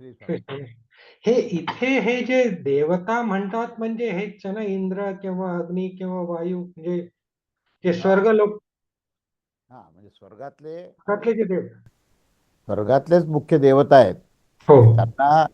हे इथे हे जे देवता म्हणतात म्हणजे हेच ना इंद्र किंवा अग्नी किंवा वायू म्हणजे जे स्वर्ग लोक हा म्हणजे स्वर्गातले लोकातले जे देव स्वर्गातलेच मुख्य देवता आहेत. हो. त्यांना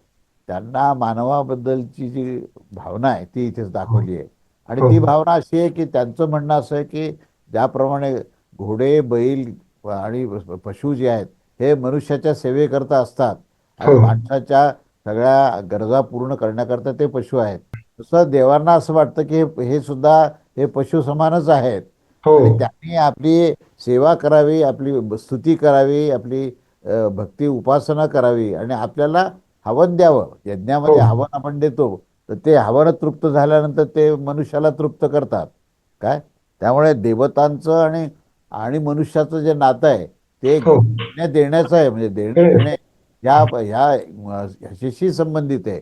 त्यांना मानवाबद्दलची जी भावना आहे ती इथेच दाखवली आहे. आणि हो. ती भावना अशी आहे की त्यांचं म्हणणं असं आहे की ज्याप्रमाणे घोडे बैल आणि पशु जे आहेत हे मनुष्याच्या सेवेकरता असतात. आणि हो. माणसाच्या सगळ्या गरजा पूर्ण करण्याकरता ते पशु आहेत. तसं देवांना असं वाटतं की हे- सुद्धा हे पशु समानच आहेत. हो. त्यांनी आपली सेवा करावी आपली स्तुती करावी आपली भक्ती उपासना करावी आणि आपल्याला हवन द्यावं. यज्ञामध्ये हो. हवन आपण देतो तर ते हवन तृप्त झाल्यानंतर ते मनुष्याला तृप्त करतात. काय? त्यामुळे देवतांचं आणि आणि मनुष्याचं जे नातं आहे ते देण्याचं आहे. म्हणजे देणे हो. घेणे ह्या ह्याच्याशी संबंधित आहे.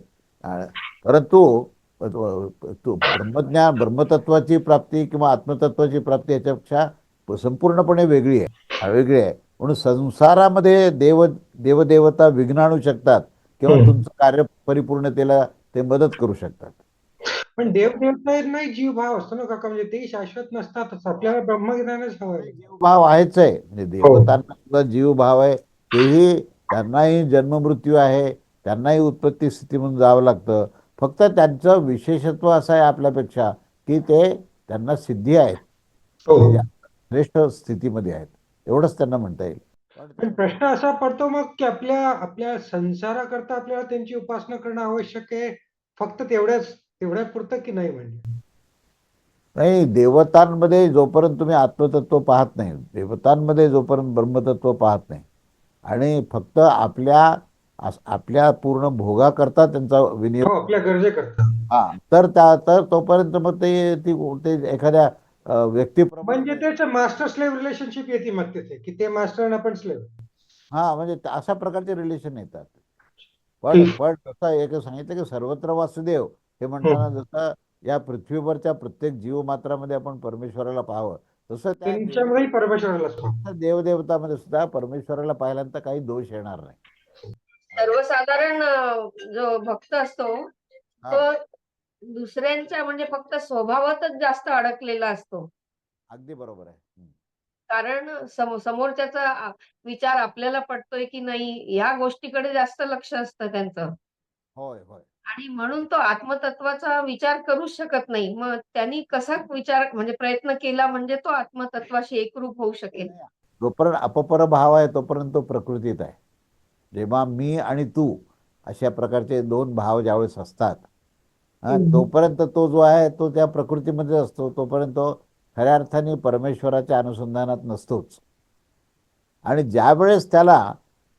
परंतु ब्रह्मज्ञान ब्रह्मतत्वाची प्राप्ती किंवा आत्मतत्वाची प्राप्ती याच्यापेक्षा संपूर्णपणे वेगळी आहे. हा वेगळी आहे. म्हणून संसारामध्ये देव देवदेवता विघ्न आणू शकतात किंवा. तुमचं कार्य परिपूर्णतेला ते मदत करू शकतात. पण देवदेवतांनाही जीव भाव असतो ना काका म्हणजे ते शाश्वत नसतातच. आपल्याला ब्रह्मज्ञानच हवं आहे. जीवभाव आहेच आहे. म्हणजे देवतांना सुद्धा जीवभाव आहे. तेही त्यांनाही जन्ममृत्यू आहे त्यांनाही उत्पत्ती स्थितीमधून जावं लागतं. फक्त त्यांचं विशेषत्व असं आहे आपल्यापेक्षा की ते त्यांना सिद्धी आहेत. हो. ते श्रेष्ठ स्थितीमध्ये आहेत. एवढंच त्यांना म्हणता येईल. पण प्रश्न असा पडतो मग की आपल्या आपल्या संसाराकरता आपल्याला त्यांची उपासना करणं आवश्यक आहे फक्त तेवढ्याच तेवढ्या पुरतं की नाही म्हणजे? नाही देवतांमध्ये जोपर्यंत तुम्ही आत्मतत्व पाहत नाही देवतांमध्ये जोपर्यंत ब्रह्मतत्व पाहत नाही आणि फक्त आपल्या आपल्या पूर्ण भोगाकरता त्यांचा हो विनियोग आपल्या गरजेकरता हा तर त्या तर तोपर्यंत मग ते ती ते एखाद्या व्यक्तीप्रमाणे म्हणजे त्याचं मास्टर स्लेव्ह रिलेशनशिप येते मग तिथे की ते मास्टर आणि आपण स्लेव्ह हा म्हणजे अशा प्रकारचे रिलेशन येतात. पण. पण तसं एक सांगितलं की सर्वत्र वासुदेव हे म्हणताना जसं या पृथ्वीवरच्या प्रत्येक जीवमात्रामध्ये आपण परमेश्वराला पाहावं तसं त्या देव- त्यांच्यामध्येही परमेश्वराला असतो. त्या देवदेवतामध्ये सुद्धा परमेश्वराला पाहिल्यानंतर काही दोष येणार नाही. सर्वसाधारण अं, जो भक्त असतो हा. तो दुसऱ्यांच्या म्हणजे फक्त स्वभावातच जास्त अडकलेला असतो. अगदी बरोबर आहे. हम्म. कारण सम समोरच्याचा आ- विचार आपल्याला पटतोय की नाही ह्या गोष्टीकडे जास्त लक्ष असतं त्यांचं. होय होय. आणि म्हणून तो आत्मतत्वाचा विचार करूच शकत नाही. मग त्यांनी कसा विचार म्हणजे प्रयत्न केला म्हणजे तो आत्मतत्वाशी एकरूप होऊ शकेल. जोपर्यंत अपपर भाव आहे तोपर्यंत तो प्रकृतीत आहे. जेव्हा मी आणि तू अशा प्रकारचे दोन भाव ज्यावेळेस असतात हा. तोपर्यंत तो जो आहे तो त्या प्रकृतीमध्ये असतो. तोपर्यंत तो खऱ्या अर्थाने परमेश्वराच्या अनुसंधानात नसतोच. आणि ज्यावेळेस त्याला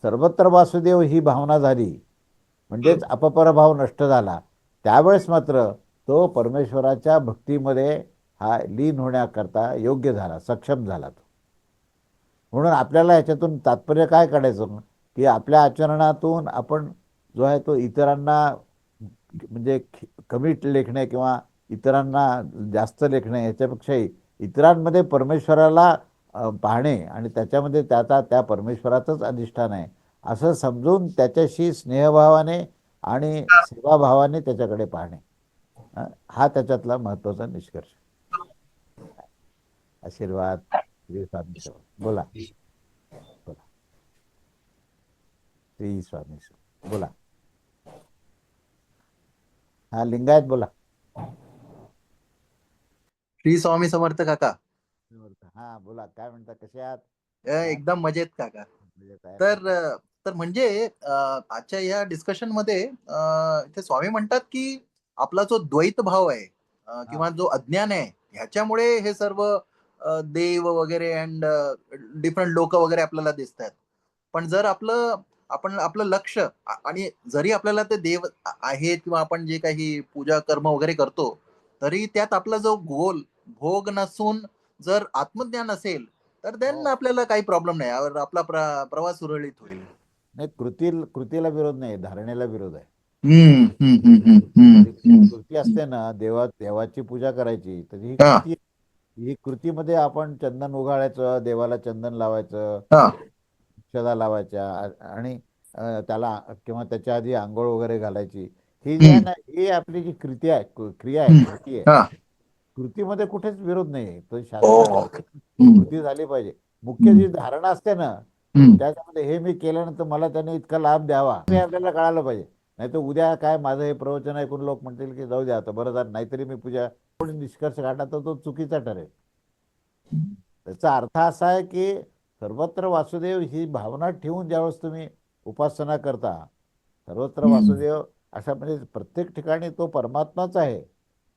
सर्वत्र वासुदेव ही भावना झाली म्हणजेच अपपर भाव नष्ट झाला. त्यावेळेस मात्र तो परमेश्वराच्या भक्तीमध्ये हा लीन होण्याकरता योग्य झाला सक्षम झाला तो. म्हणून आपल्याला ह्याच्यातून तात्पर्य काय काढायचं? की आपल्या आचरणातून आपण जो आहे तो इतरांना म्हणजे कमी लेखणे किंवा इतरांना जास्त लेखणे याच्यापेक्षाही इतरांमध्ये परमेश्वराला पाहणे आणि त्याच्यामध्ये त्याचा त्या परमेश्वराचंच अधिष्ठान आहे. असं समजून त्याच्याशी स्नेहभावाने आणि सेवाभावाने त्याच्याकडे पाहणे. हा त्याच्यातला महत्त्वाचा निष्कर्ष. आशीर्वाद श्री स्वामी सेवा बोला. बोला. श्री स्वामी सेवा बोला. हा लिंगायत बोला. श्री स्वामी समर्थ काका. हा बोला. काय म्हणता? कसे आहात? एकदम मजेत काका. काय तर तर म्हणजे आजच्या या डिस्कशनमध्ये इथे स्वामी म्हणतात की आपला जो द्वैत भाव आहे किंवा जो अज्ञान आहे ह्याच्यामुळे हे सर्व देव वगैरे अँड डिफरंट लोक वगैरे आपल्याला दिसत आहेत पण जर आपलं आपण आपलं लक्ष आणि जरी आपल्याला ते देव आहेत किंवा आपण जे काही पूजा कर्म वगैरे करतो तरी त्यात आपला जो गोल भोग नसून जर आत्मज्ञान असेल तर देन हो. आपल्याला काही प्रॉब्लेम नाही. आपला प्र- प्रवास सुरळीत होईल. नाही कृती कृतीला विरोध नाही धारणेला विरोध आहे. कृती असते ना देवा देवाची पूजा करायची तर ही हा. कृती ही कृतीमध्ये आपण चंदन उगाळायचं देवाला चंदन लावायचं हा. अक्षदा लावायच्या आणि त्याला किंवा त्याच्या आधी आंघोळ वगैरे घालायची ही जी. ना ही आपली जी कृती आहे क्रिया आहे. कृती आहे हा कृतीमध्ये कुठेच विरोध नाही तो शास्त्रात हम्म. कृती झाली पाहिजे मुख्य जी धारणा असते ना. त्याच्यामध्ये हे मी केल्यानंतर मला त्याने इतका लाभ द्यावा. हे आपल्याला कळायला पाहिजे. नाही तर उद्या काय माझं हे प्रवचन ऐकून लोक म्हणतील की जाऊ द्या आता बरं झालं नाहीतरी मी पूजा कोणी निष्कर्ष काढला तर तो चुकीचा ठरेल. त्याचा अर्थ असा आहे की सर्वत्र वासुदेव ही भावना ठेवून ज्यावेळेस तुम्ही उपासना करता सर्वत्र. वासुदेव अशा म्हणजे प्रत्येक ठिकाणी तो परमात्माच आहे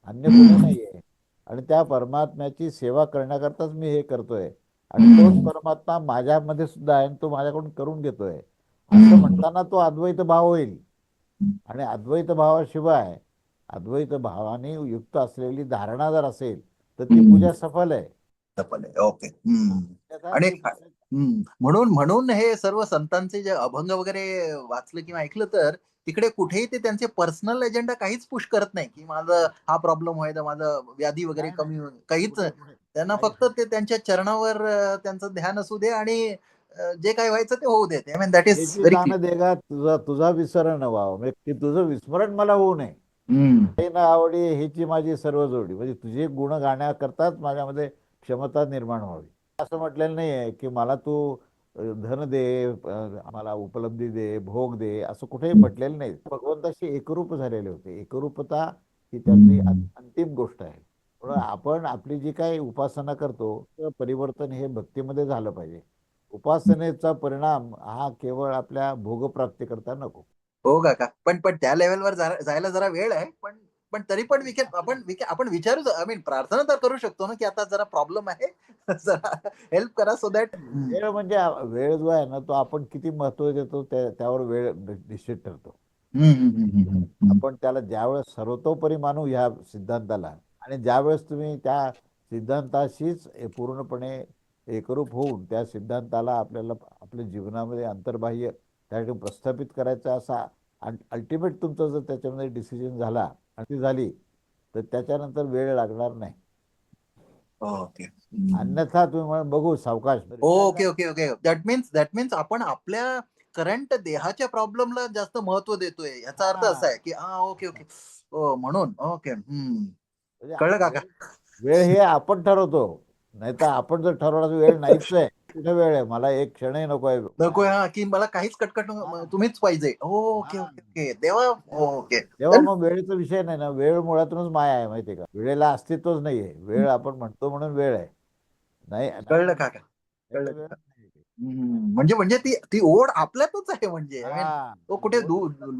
अन्य कोणी नाही आहे आणि त्या परमात्म्याची सेवा करण्याकरताच मी हे करतोय. आणि तोच. परमात्मा माझ्यामध्ये सुद्धा आहे आणि तो माझ्याकडून करून घेतोय. असं म्हणताना तो अद्वैत भाव होईल आणि अद्वैत भावाशिवाय अद्वैत भावाने युक्त असलेली धारणा जर असेल तर ती. पूजा सफल आहे सफल आहे ओके आणि-. म्हणून म्हणून हे सर्व संतांचे जे अभंग वगैरे वाचलं किंवा ऐकलं तर तिकडे कुठेही ते त्यांचे पर्सनल एजेंडा काहीच पुश करत नाही की माझं हा प्रॉब्लेम व्हायचा माझं व्याधी वगैरे कमी होईल. काहीच त्यांना. फक्त ते त्यांच्या चरणावर त्यांचं ध्यान असू दे आणि जे काही व्हायचं ते होऊ दे आय मीन दॅट इज देगा तुझा तुझा विसरण व्हावं. म्हणजे की तुझं विस्मरण मला होऊ नये. ना आवडी हीची माझी सर्व जोडी. म्हणजे तुझे गुण गाण्याकरताच माझ्यामध्ये क्षमता निर्माण व्हावी. असं म्हटलेलं नाही आहे की मला तू धन दे मला उपलब्धी दे भोग दे असं कुठेही म्हटलेलं नाही. भगवंताशी एकरूप झालेले होते. एकरूपता ही त्यातली अंतिम गोष्ट आहे. म्हणून आपण आपली जी काही उपासना करतो परिवर्तन हे भक्तीमध्ये झालं पाहिजे. उपासनेचा परिणाम हा केवळ आपल्या भोगप्राप्ती करता नको. हो काका. पण पण त्या लेवलवर जायला जरा वेळ आहे पण पण तरी पण can- आपण आपण विचारू आय मीन प्रार्थना तर करू शकतो ना की आता जरा प्रॉब्लेम आहे. जरा हेल्प करा सो दॅट वेळ म्हणजे वेळ जो आहे ना तो आपण किती महत्त्व देतो त्या- त्यावर वेळ निश्चित ठरतो. आपण त्याला ज्यावेळेस सर्वतोपरी मानू ह्या सिद्धांताला. आणि ज्यावेळेस तुम्ही त्या सिद्धांताशीच हे पूर्णपणे एकरूप होऊन त्या सिद्धांताला आपल्याला आपल्या जीवनामध्ये अंतर्बाह्य त्या ठिकाणी प्रस्थापित करायचा असा अल्टिमेट तुमचा जर त्याच्यामध्ये डिसिजन झाला आणि ती झाली तर त्याच्यानंतर वेळ लागणार नाही. ओके. अन्यथा तुम्ही बघू सावकाश. Okay okay okay. That means that means आपण आपल्या करंट देहाच्या प्रॉब्लेमला जास्त महत्त्व देतोय. याचा अर्थ हा. असा आहे की हा ओके ओके. हो म्हणून ओके. कळलं काका? वेळ हे आपण ठरवतो. नाही तर आपण जर ठरवला वेळ नाहीच आहे कुठे वेळ आहे? मला एक क्षणही नको आहे. नको हा की मला काहीच कटकट तुम्हीच पाहिजे. ओके हा. Okay okay. देवा ओके. तेव्हा मग वेळेचा विषय नाही ना. वेळ मुळातूनच माया आहे माहितीये का? वेळेला अस्तित्वच नाहीये वेळ आपण म्हणतो म्हणून वेळ आहे. नाही कळलं काका. कळलं. म्हणजे म्हणजे ती ती ओढ आपल्यातच आहे म्हणजे. हा. तो कुठे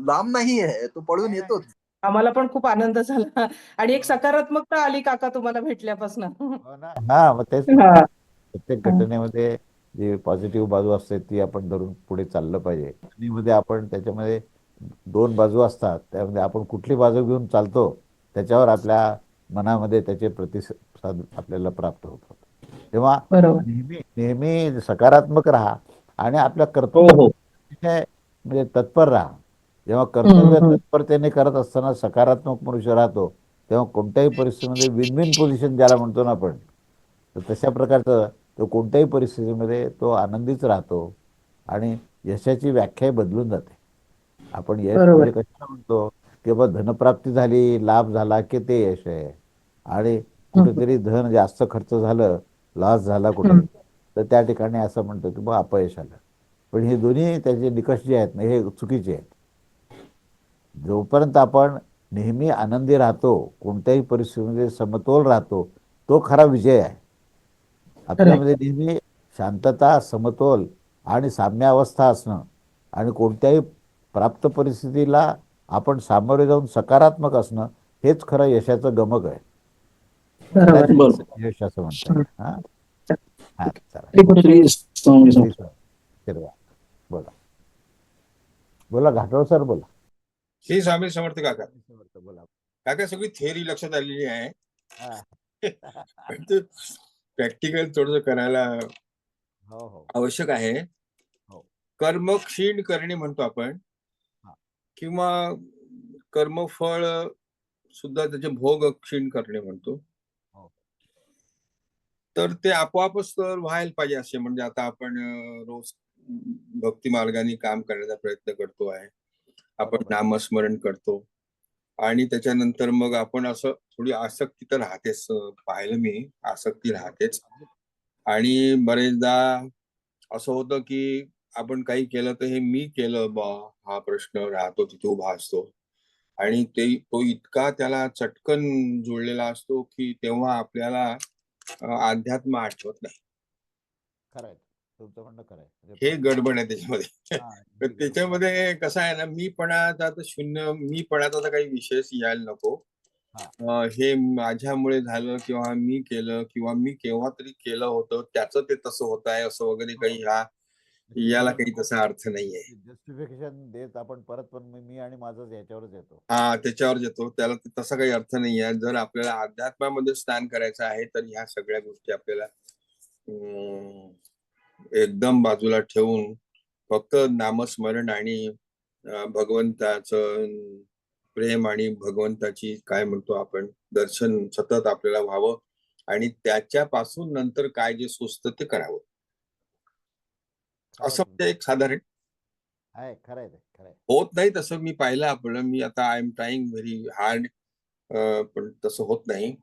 लांब नाही आहे तो पळून येतोच. आम्हाला पण खूप आनंद झाला. आणि एक सकारात्मकता आली काका तुम्हाला भेटल्यापासून. हो? हा मग तेच. प्रत्येक घटनेमध्ये जी पॉझिटिव्ह बाजू असते ती आपण धरून पुढे चाललं पाहिजे. घटनेमध्ये आपण त्याच्यामध्ये दोन बाजू असतात. त्यामध्ये आपण कुठली बाजू घेऊन चालतो त्याच्यावर आपल्या मनामध्ये त्याचे प्रतिसाद आपल्याला प्राप्त होतात. तेव्हा नेहमी नेहमी सकारात्मक राहा आणि आपल्या हो कर्तव्य हो म्हणजे तत्पर राहा. जेव्हा कर्तव्य. तत्परतेने करत असताना सकारात्मक मनुष्य राहतो तेव्हा कोणत्याही परिस्थितीमध्ये विन विन पोझिशन ज्याला म्हणतो ना आपण तर तशा प्रकारचं तो कोणत्याही परिस्थितीमध्ये तो आनंदीच राहतो आणि यशाची व्याख्या बदलून जाते आपण यश. म्हणजे कशाला म्हणतो की बा धनप्राप्ती झाली लाभ झाला की ते यश आहे आणि कुठेतरी धन जास्त खर्च झालं लॉस झाला कुठे. तर त्या ठिकाणी असं म्हणतो की बा अपयश आलं पण हे दोन्ही त्याचे निकष जे आहेत ना हे चुकीचे आहेत जोपर्यंत आपण नेहमी आनंदी राहतो कोणत्याही परिस्थितीमध्ये समतोल राहतो तो खरा विजय आहे. आपल्यामध्ये नेहमी शांतता समतोल आणि साम्यावस्था असणं आणि कोणत्याही प्राप्त परिस्थितीला आपण सामोरे जाऊन सकारात्मक असणं हेच खरं यशाचं गमक आहे. यश असं म्हणतात. बोला. बोला घाटोळ सर बोला. श्री स्वामी समर्थ काका. बोला. काका सगळी थेअरी लक्षात आलेली आहे. पण ते प्रॅक्टिकल थोडस करायला हो हो. आवश्यक आहे. हो. कर्म क्षीण करणे म्हणतो आपण. किंवा कर्मफळ सुद्धा त्याचे भोग क्षीण करणे म्हणतो. तर ते आपोआपच तर व्हायला पाहिजे असे. म्हणजे आता आपण रोज भक्ती मार्गाने काम करण्याचा प्रयत्न करतो आहे. आपण. नामस्मरण करतो. आणि त्याच्यानंतर मग आपण असं थोडी आसक्ती तर राहतेच पाहिलं मी आसक्ती राहतेच. आणि बरेचदा असं होतं की आपण काही केलं तर हे मी केलं बा हा प्रश्न राहतो तिथे उभा असतो. आणि ते तो इतका त्याला चटकन जुळलेला असतो की तेव्हा आपल्याला अध्यात्म आठवत नाही. तुमचं म्हणणं खरं आहे. म्हणजे हे गडबड आहे त्याच्यामध्ये. हा, त्याच्यामध्ये कसं आहे ना मीपणाचा तर शून्य मीपणाचा तर काही विषयच यायला नको. हा. हे माझ्यामुळे झालं किंवा मी केलं किंवा मी केव्हा तरी केलं होतं त्याचं ते तसं होत आहे असं वगैरे काही ह्या याला काही तसा अर्थ नाहीये जस्टिफिकेशन देत आपण परत पण मी मी आणि माझंच याच्यावरच येतो. हा त्याच्यावर येतो. त्याला तसा काही अर्थ नाही आहे. जर आपल्याला अध्यात्मामध्ये स्नान करायचं आहे तर ह्या सगळ्या गोष्टी आपल्याला एकदम बाजूला ठेवून फक्त नामस्मरण आणि भगवंताचं प्रेम आणि भगवंताची काय म्हणतो आपण दर्शन सतत आपल्याला व्हावं आणि त्याच्यापासून नंतर काय जे सुचतं ते करावं. असं म्हणजे एक साधारण. होत नाही तसं मी पाहिलं आपलं मी आता I am trying very hard पण तसं होत नाही.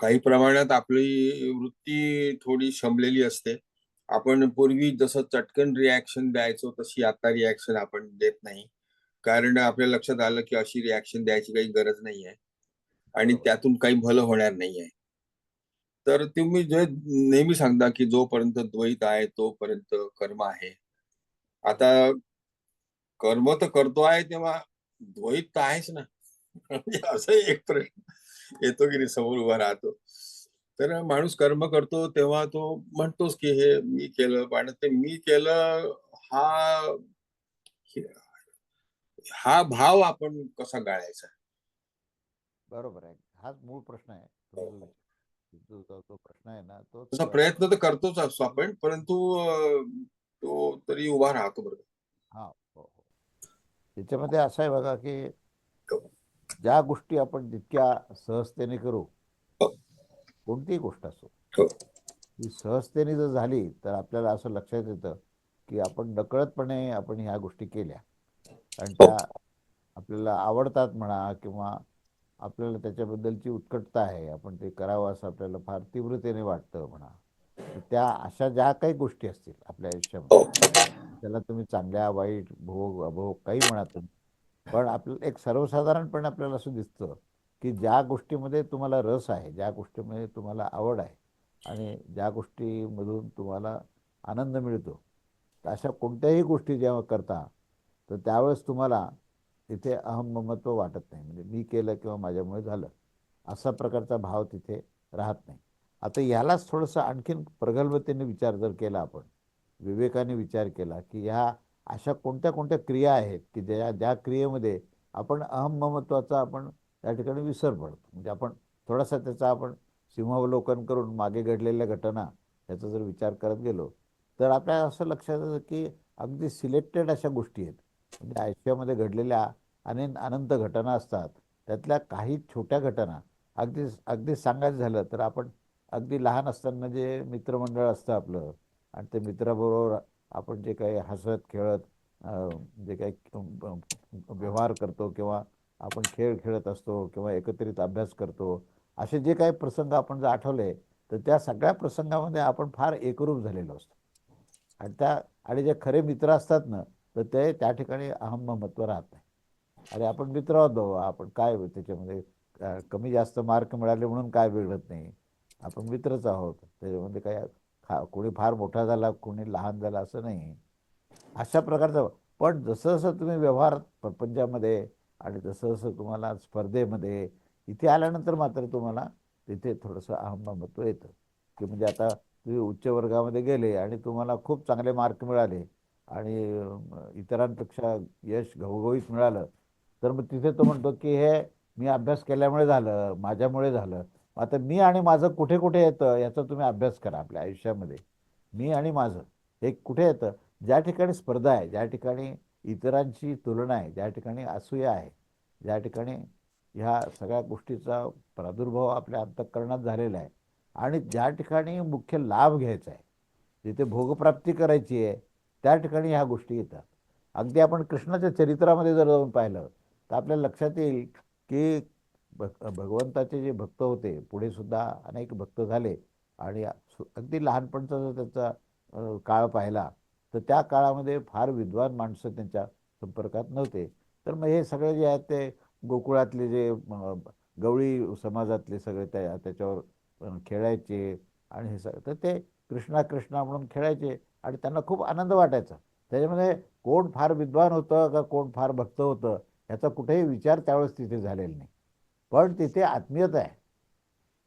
काही प्रमाणात आपली वृत्ती थोडी शमलेली असते. आपण पूर्वी जसं चटकन रिॲक्शन द्यायचो तशी आता रिॲक्शन आपण देत नाही. कारण आपल्या लक्षात आलं की अशी रिॲक्शन द्यायची काही गरज नाही आहे आणि. त्यातून काही भलं होणार नाही आहे तर तुम्ही जे नेहमी सांगता की जोपर्यंत द्वैत आहे तोपर्यंत कर्म आहे. आता कर्म तर करतो आहे तेव्हा द्वैत तर आहेच ना. म्हणजे असं एक प्रश्न. येतो की नाही समोर उभा राहतो. तर माणूस कर्म करतो तेव्हा तो म्हणतोच की हे मी केलं पण ते मी केलं हा हा भाव आपण कसा गाळायचा? बरोबर आहे. हाच मूळ प्रश्न आहे. तो जो तो प्रश्न आहे ना तो तसा प्रयत्न तर करतोच असतो आपण परंतु तो तरी उभा राहतो बरोबर. हा हो हो. त्याच्यामध्ये असं आहे बघा की हो. ज्या गोष्टी आपण जितक्या सहजतेने करू हो. कोणतीही गोष्ट असो हो. ती सहजतेने जर झाली तर आपल्याला असं लक्षात येतं की आपण नकळतपणे आपण ह्या गोष्टी केल्या आणि त्या आपल्याला आवडतात म्हणा किंवा आपल्याला त्याच्याबद्दलची उत्कटता आहे आपण ते करावं असं आपल्याला फार तीव्रतेने वाटतं म्हणा त्या अशा ज्या काही गोष्टी असतील आपल्या आयुष्यामध्ये त्याला तुम्ही चांगल्या वाईट भोग अभोग काही म्हणा तुम्ही पण आपलं एक सर्वसाधारणपणे आपल्याला असं दिसतं की ज्या गोष्टीमध्ये तुम्हाला रस आहे ज्या गोष्टीमध्ये तुम्हाला आवड आहे आणि ज्या गोष्टीमधून तुम्हाला आनंद मिळतो तर अशा कोणत्याही गोष्टी जेव्हा करता तर त्यावेळेस तुम्हाला तिथे अहममत्व वाटत नाही. म्हणजे मी केलं किंवा माझ्यामुळे झालं असा प्रकारचा भाव तिथे राहत नाही. आता यालाच थोडंसं आणखीन प्रगल्भतेने विचार जर केला आपण विवेकाने विचार केला की ह्या अशा कोणत्या कोणत्या क्रिया आहेत की ज्या ज्या क्रियेमध्ये आपण अहममत्वाचा आपण त्या ठिकाणी विसर पडतो? म्हणजे आपण थोडासा त्याचा आपण सिंहावलोकन करून मागे घडलेल्या घटना याचा जर विचार करत गेलो तर आपल्याला असं लक्षात येतं की अगदी सिलेक्टेड अशा गोष्टी आहेत. म्हणजे आयुष्यामध्ये घडलेल्या अनेक अनंत घटना असतात. त्यातल्या काही छोट्या घटना अगदी अगदी सांगायचं झालं तर आपण अगदी लहान असताना जे मित्रमंडळ असतं आपलं आणि ते मित्राबरोबर आपण जे काही हसत खेळत जे काही व्यवहार करतो किंवा आपण खेळ खेळत असतो किंवा एकत्रित अभ्यास करतो असे जे काही प्रसंग आपण जर आठवले तर त्या सगळ्या प्रसंगामध्ये आपण फार एकरूप झालेलो असतो. आणि त्या आणि जे खरे मित्र असतात ना तर ते त्या ठिकाणी अहम महत्त्व राहत नाही. अरे आपण मित्र आहोत बाबा आपण काय त्याच्यामध्ये कमी जास्त मार्क मिळाले म्हणून काय बिघडत नाही. आपण मित्रच आहोत त्याच्यामध्ये काय खा कोणी फार मोठा झाला कोणी लहान झाला असं नाही. अशा प्रकारचं पण जसं जसं तुम्ही व्यवहार प्रपंचामध्ये आणि जसं जसं तुम्हाला स्पर्धेमध्ये इथे आल्यानंतर मात्र तुम्हाला तिथे थोडंसं अहममत्व येतं. की म्हणजे आता तुम्ही उच्च वर्गामध्ये गेले आणि तुम्हाला खूप चांगले मार्क मिळाले आणि इतरांपेक्षा यश घवघवीत मिळालं तर मग तिथे तो म्हणतो की हे मी अभ्यास केल्यामुळे झालं माझ्यामुळे झालं. आता मी आणि माझं कुठे कुठे येतं याचा तुम्ही अभ्यास करा आपल्या आयुष्यामध्ये. मी आणि माझं हे कुठे येतं ज्या ठिकाणी स्पर्धा आहे ज्या ठिकाणी इतरांची तुलना आहे ज्या ठिकाणी असूया आहे ज्या ठिकाणी ह्या सगळ्या गोष्टीचा प्रादुर्भाव आपल्या अंतःकरणात झालेला आहे आणि ज्या ठिकाणी मुख्य लाभ घ्यायचा आहे जिथे भोगप्राप्ती करायची आहे त्या ठिकाणी ह्या गोष्टी येतात. अगदी आपण कृष्णाच्या चरित्रामध्ये जर जाऊन पाहिलं तर आपल्या लक्षात येईल की भक् भगवंताचे जे भक्त होते पुढे सुद्धा अनेक भक्त झाले आणि सु- अगदी लहानपणचा जर त्यांचा काळ पाहिला तर त्या काळामध्ये फार विद्वान माणसं त्यांच्या संपर्कात नव्हते. तर मग हे सगळे जे आहेत ते गोकुळातले जे गवळी समाजातले सगळे त्या त्याच्यावर खेळायचे आणि हे सगळं तर ते कृष्णा कृष्णा म्हणून खेळायचे आणि त्यांना खूप आनंद वाटायचा. त्याच्यामध्ये कोण फार विद्वान होतं का कोण फार भक्त होतं याचा कुठेही विचार त्यावेळेस तिथे झालेला नाही. पण तिथे आत्मीयता आहे.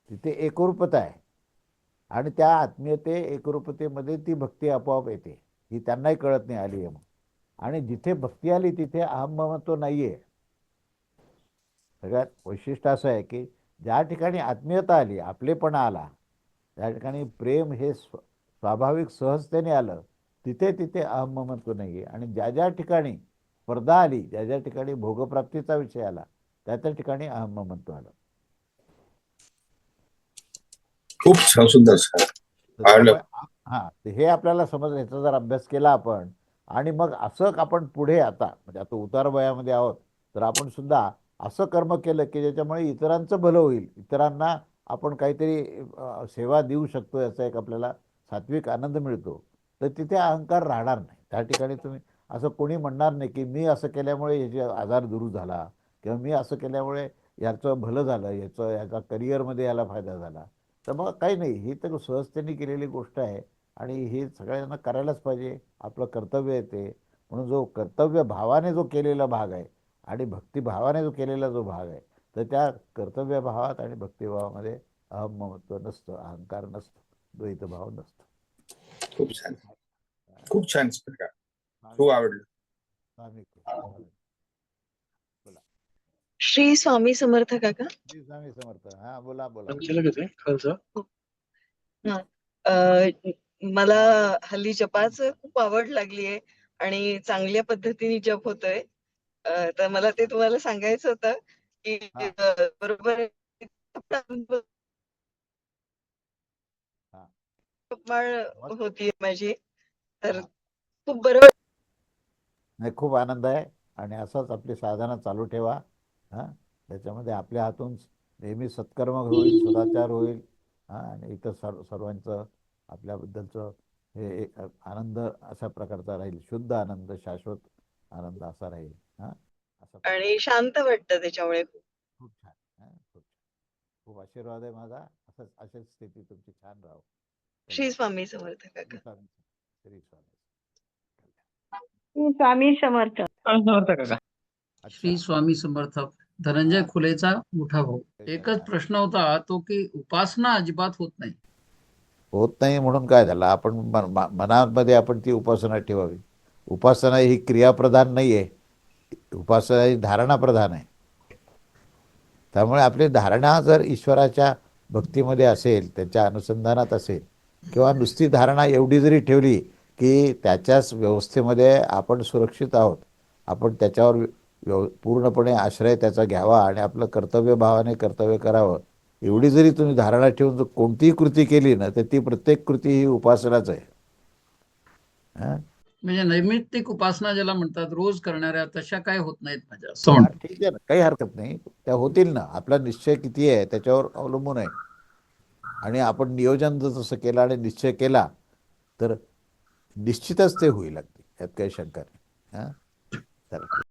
तिथे एकरूपता आहे. आणि त्या आत्मीयते एकरूपतेमध्ये ती भक्ती आपोआप येते. ही त्यांनाही कळत नाही आली आहे मग आणि जिथे भक्ती आली तिथे अहममत्व नाही आहे सगळ्यात वैशिष्ट्य असं आहे की ज्या ठिकाणी आत्मीयता आली आपलेपणा आला त्या ठिकाणी प्रेम हे स्व स्वाभाविक सहजतेने आलं तिथे तिथे अहममत्व नाही आहे आणि ज्या ज्या ठिकाणी स्पर्धा आली ज्या ज्या ठिकाणी भोगप्राप्तीचा विषय आला त्या त्या ठिकाणी अहममत्व आलं. खूप छान सुंदर हा हे आपल्याला समज याचा जर अभ्यास केला आपण आणि मग असं आपण पुढे आता म्हणजे आता उतार वयामध्ये आहोत तर आपण सुद्धा असं कर्म केलं की ज्याच्यामुळे इतरांचं भलं होईल. इतरांना आपण काहीतरी सेवा देऊ शकतो याचा एक आपल्याला सात्विक आनंद मिळतो. तर तिथे अहंकार राहणार नाही. त्या ठिकाणी तुम्ही असं कोणी म्हणणार नाही की मी असं केल्यामुळे याचे आजार दूर झाला किंवा मी असं केल्यामुळे याचं भलं झालं याचं याचा करिअरमध्ये याला फायदा झाला. तर मग काही नाही ही तर सहजतेने केलेली गोष्ट आहे आणि हे सगळ्यांना करायलाच पाहिजे आपलं कर्तव्य आहे ते. म्हणून जो कर्तव्य भावाने जो केलेला भाग आहे आणि भक्तिभावाने जो केलेला जो भाग आहे तर त्या कर्तव्य भावात आणि भक्तिभावामध्ये अहममत्व नसतं अहंकार नसतो द्वैतभाव नसतो. खूप छान. खूप छान खूप आवडलं. श्री स्वामी समर्थ काका. श्री स्वामी समर्थ. हा बोला बोला. अ, मला हल्ली जपाचं खूप आवड लागली आहे आणि चांगल्या पद्धतीने जप होतोय. अ, तर मला ते तुम्हाला सांगायचं होतं की बरोबर? होती माझी. तर. खूप बरं वाट- नाही खूप आनंद आहे आणि असंच आपली साधना चालू ठेवा. हां? त्याच्यामध्ये आपल्या हातून नेहमी सत्कर्म होईल सदाचार होईल हां? आणि इतर सर्व सर्वांचं आपल्याबद्दलचं हे एक आनंद अशा प्रकारचा राहील शुद्ध आनंद शाश्वत आनंद असा राहील हां? असा आणि शांत वाटतं त्याच्यामुळे. खूप छान हां? खूप छान. खूप आशीर्वाद आहे माझा. असंच अशीच स्थिती तुमची छान राहो. श्री स्वामी समर्थ श्री काका स्वामी श्री स्वामी स्वामी समर्थ श्री स्वामी समर्थ. धनंजय खुलेचा मोठा भाऊ. एकच प्रश्न होता तो की उपासना अजिबात होत नाही. होत नाही म्हणून काय झालं? आपण मनामध्ये आपण ती उपासना ठेवावी. उपासना ही क्रियाप्रधान नाही आहे उपासना ही धारणाप्रधान आहे. त्यामुळे आपली धारणा जर ईश्वराच्या भक्तीमध्ये असेल त्याच्या अनुसंधानात असेल किंवा नुसती धारणा एवढी जरी ठेवली की त्याच्याच व्यवस्थेमध्ये आपण सुरक्षित आहोत आपण त्याच्यावर व्यव पूर्णपणे आश्रय त्याचा घ्यावा आणि आपलं कर्तव्य भावाने कर्तव्य करावं. एवढी जरी तुम्ही धारणा ठेवून जर कोणतीही कृती केली ना तर ती प्रत्येक कृती ही उपासनाच आहे. हां? म्हणजे नैमित्तिक उपासना ज्याला म्हणतात रोज करणाऱ्या तशा काय होत नाहीत माझ्या असं म्हणतो ठीक आहे ना. काही हरकत नाही. त्या होतील ना. आपला निश्चय किती आहे त्याच्यावर अवलंबून आहे. आणि आपण नियोजन जर तसं केलं आणि निश्चय केला तर निश्चितच ते होईल अगदी. यात काही शंका नाही. हां? चला.